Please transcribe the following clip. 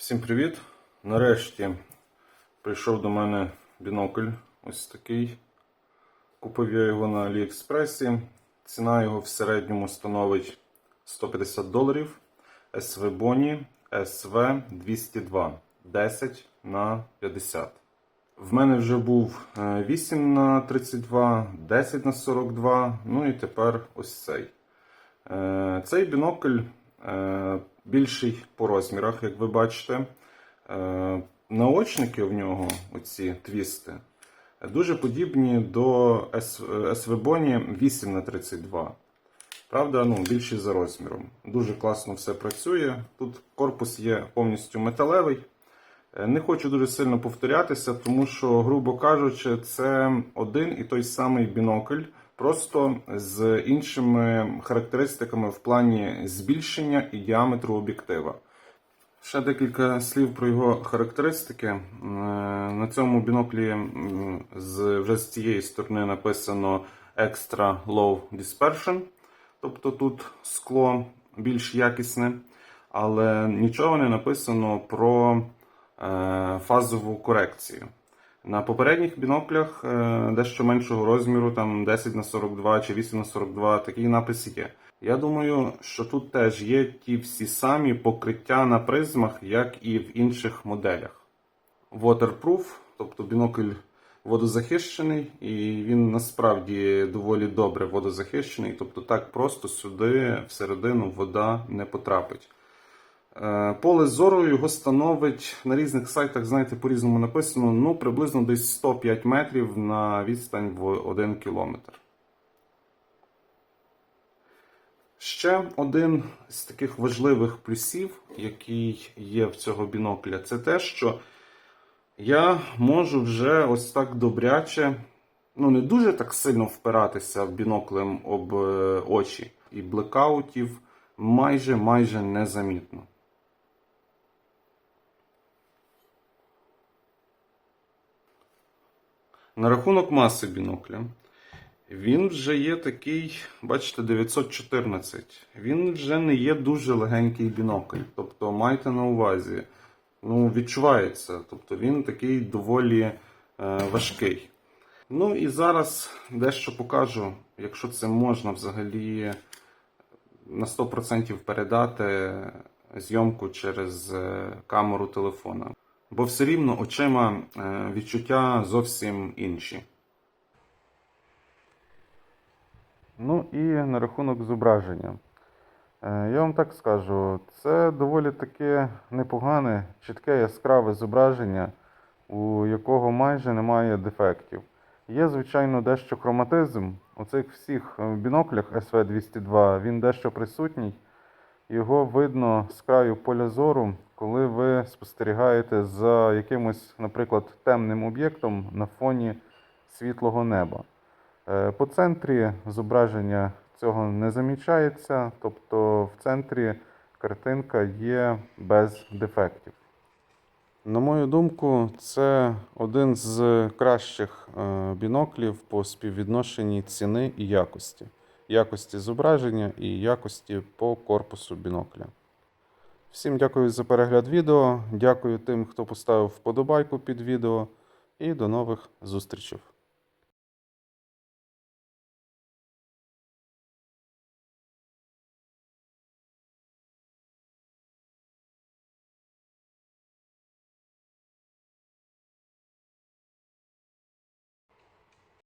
Всім привіт! Нарешті прийшов до мене бінокль ось такий. Купив я його на Аліекспресі. Ціна його в середньому становить 150 доларів. SV Boni SV 202 10 на 50. В мене вже був е, 8 на 32, 10 на 42, ну і тепер ось цей. Е, Цей бінокль е, більший по розмірах, як ви бачите. Е, Наочники в нього, оці твісти, дуже подібні до SV Boni 8 на 32. Правда, ну, більші за розміром. Дуже класно все працює. Тут корпус є повністю металевий. Е, Не хочу дуже сильно повторятися, тому що, грубо кажучи, це один і той самий бінокль, просто з іншими характеристиками в плані збільшення і діаметру об'єктива. Ще декілька слів про його характеристики. Е, На цьому біноклі вже з цієї сторони написано Extra Low Dispersion. Тобто тут скло більш якісне, але нічого не написано про е, фазову корекцію. На попередніх біноклях е, дещо меншого розміру, там 10 на 42 чи 8 на 42, такий напис є. Я думаю, що тут теж є ті всі самі покриття на призмах, як і в інших моделях. Waterproof, тобто бінокль водозахищений, і він насправді доволі добре водозахищений, тобто так просто сюди всередину вода не потрапить. Е, Поле зору його становить на різних сайтах, знаєте, по-різному написано, ну, приблизно десь 105 метрів на відстань в 1 кілометр. Ще один з таких важливих плюсів, який є в цього бінокля, це те, що я можу вже ось так добряче, ну не дуже так сильно впиратися біноклем об е, очі, і блекаутів майже майже незамітно. На рахунок маси бінокля. Він вже є такий, бачите, 914. Він вже не є дуже легенький бінокль. Тобто майте на увазі, ну, відчувається. Тобто він такий доволі е, важкий. Ну і зараз дещо покажу, якщо це можна взагалі на 100% передати зйомку через е, камеру телефона. Бо все рівно очима е, відчуття зовсім інші. Ну і на рахунок зображення. Е, Я вам так скажу, це доволі таке непогане, чітке яскраве зображення, у якого майже немає дефектів. Є, звичайно, дещо хроматизм. У цих всіх е, біноклях SV202 він дещо присутній. Його видно з краю поля зору, коли ви спостерігаєте за якимось, наприклад, темним об'єктом на фоні світлого неба. Е, По центрі зображення цього не замічається, тобто в центрі картинка є без дефектів. На мою думку, це один з кращих е, біноклів по співвідношенні ціни і якості. Якості зображення і якості по корпусу бінокля. Всім дякую за перегляд відео. Дякую тим, хто поставив вподобайку під відео. І до нових зустрічей.